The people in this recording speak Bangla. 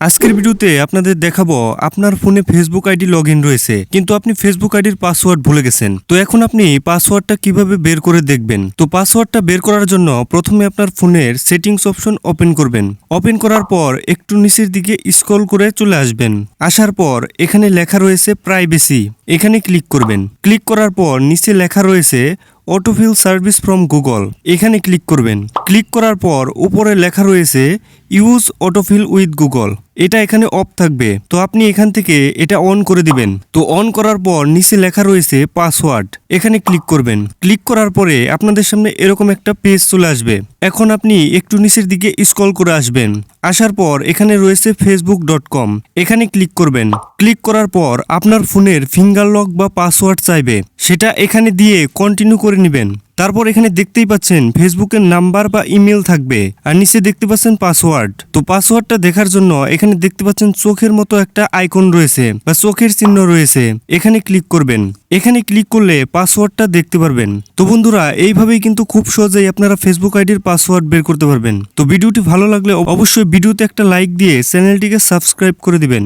আজকের ভিডিওতে আপনাদের দেখাবো আপনার ফোনে ফেসবুক আইডি লগ রয়েছে, কিন্তু আপনি ফেসবুক আইডির পাসওয়ার্ড ভুলে গেছেন। তো এখন আপনি পাসওয়ার্ডটা কীভাবে বের করে দেখবেন? তো পাসওয়ার্ডটা বের করার জন্য প্রথমে আপনার ফোনের সেটিংস অপশন ওপেন করবেন। ওপেন করার পর একটু নিচের দিকে স্ক্রল করে চলে আসবেন। আসার পর এখানে লেখা রয়েছে প্রাইভেসি এখানে ক্লিক করবেন। ক্লিক করার পর নিচে লেখা রয়েছে অটোফিল সার্ভিস ফ্রম গুগল এখানে ক্লিক করবেন। ক্লিক করার পর উপরে লেখা রয়েছে ইউজ অটোফিল উইথ গুগল এটা এখানে অফ থাকবে। তো আপনি এখান থেকে এটা অন করে দিবেন। তো অন করার পর নিচে লেখা রয়েছে পাসওয়ার্ড এখানে ক্লিক করবেন। ক্লিক করার পরে আপনাদের সামনে এরকম একটা পেজ চলে আসবে। এখন আপনি একটু নিচের দিকে স্ক্রল করে আসবেন। আসার পর এখানে রয়েছে ফেসবুক ডট কম এখানে ক্লিক করবেন। ক্লিক করার পর আপনার ফোনের ফিঙ্গার লক বা পাসওয়ার্ড চাইবে। সেটা এখানে দিয়ে কন্টিনিউ করে নেবেন। তারপর এখানে দেখতেই পাচ্ছেন, ফেসবুকের নাম্বার বা ইমেল থাকবে, আর নিচে দেখতে পাচ্ছেন পাসওয়ার্ড। তো পাসওয়ার্ডটা দেখার জন্য এখানে দেখতে পাচ্ছেন চোখের মতো একটা আইকন রয়েছে, বা চোখের চিহ্ন রয়েছে। এখানে ক্লিক করবেন। এখানে ক্লিক করলে পাসওয়ার্ডটা দেখতে পারবেন। তো বন্ধুরা, এইভাবেই কিন্তু খুব সহজেই আপনারা ফেসবুক আইডির পাসওয়ার্ড বের করতে পারবেন। তো ভিডিওটি ভালো লাগলে অবশ্যই ভিডিওতে একটা লাইক দিয়ে চ্যানেলটিকে সাবস্ক্রাইব করে দিবেন।